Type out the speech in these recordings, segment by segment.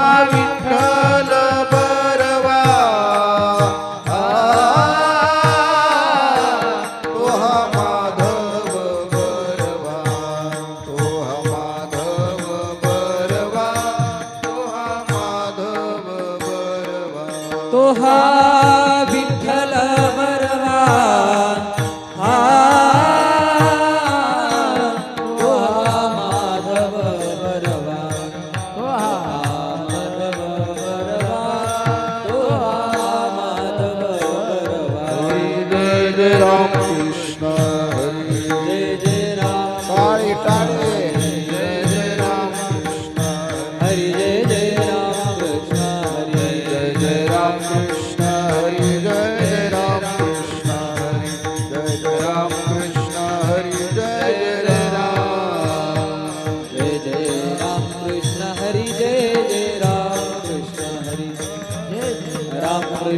विठ्ठल बरवा. आ, हा माधव बरवा. तोहा माधव बरवा. तो माधव बरवा. तोहा विठ्ठल बरवा.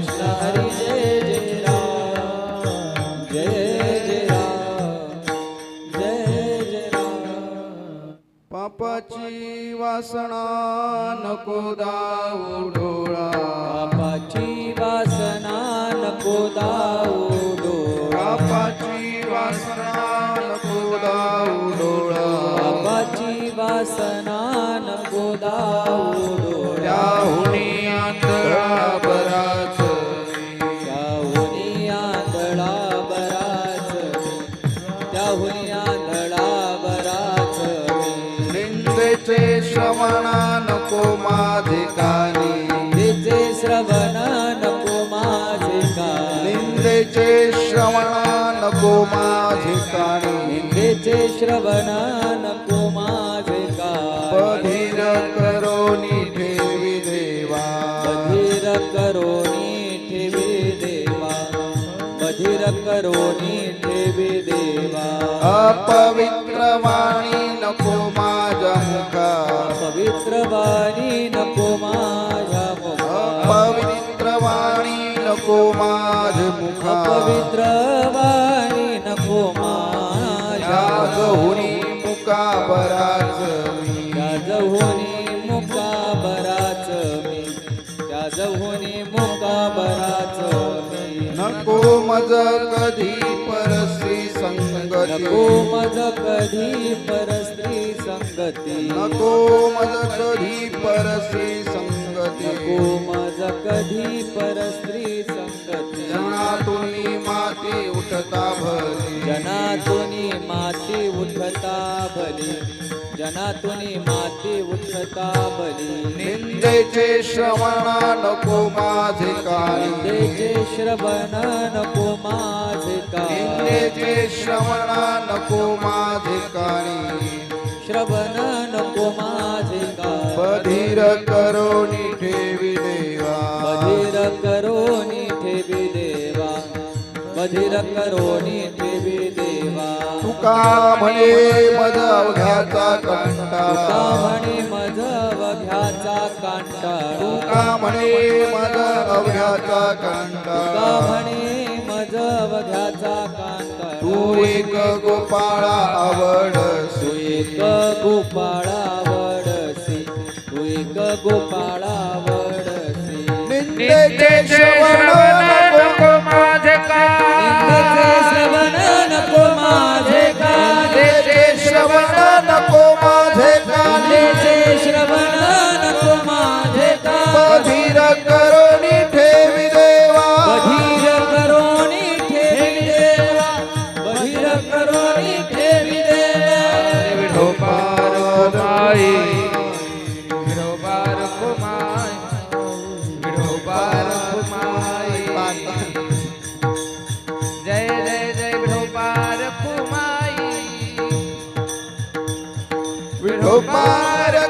कृष्ण हरी जय जय राम जय जय राम जय जय राम। पापाची वासना नको दाऊ डोळा. पापाची वासना नको दाऊ डोळा. पापाची वासना नको दाऊ डोळा. पापाची वासना नको दाऊ निंदेचे श्रवणा नको माझे कानी. तिचे श्रवण नको माझे का निंदेचे श्रवणा नको माझे कानी. निंदेचे श्रवण नको माझे बधीर करोनी ठेवी देवा. बधीर करोनी ठेवी देवा. बधीर करोनी ठेवी देवा. अपवित्र वाणी वाणी नको माझ्या मुखा पवित्र वाणी नको माझ मुखा पवित्र वाणी नको माझ्या याजहुनी मुका बराच नको मज कधी परसी संगती। नको मज कधी परस्त्री संगती। नको मज कधी परसी संगती। नको कधी परस्त्री संगती? जनातुनी माती उठता भली. जनातुनी माती उठता भली. जनातुनी माती उठता भली. निंदेचे श्रवणा नको माझे कानी निंदेचे श्रवण नको माझे का निंदेचे श्रवणा नको माझे करोनी ठेवी देवा. बधीर करोनी ठेवी देवा. तुका म्हणे मज अवघ्याचा तुका म्हणे मज वघ्याचा कांटाळा. तुका म्हणे मज अवघ्याचा तुका कंटाळा म्हणे मज वघ्याचा कांटाळा. तू एक गोपाळा श्रवण Opa! pai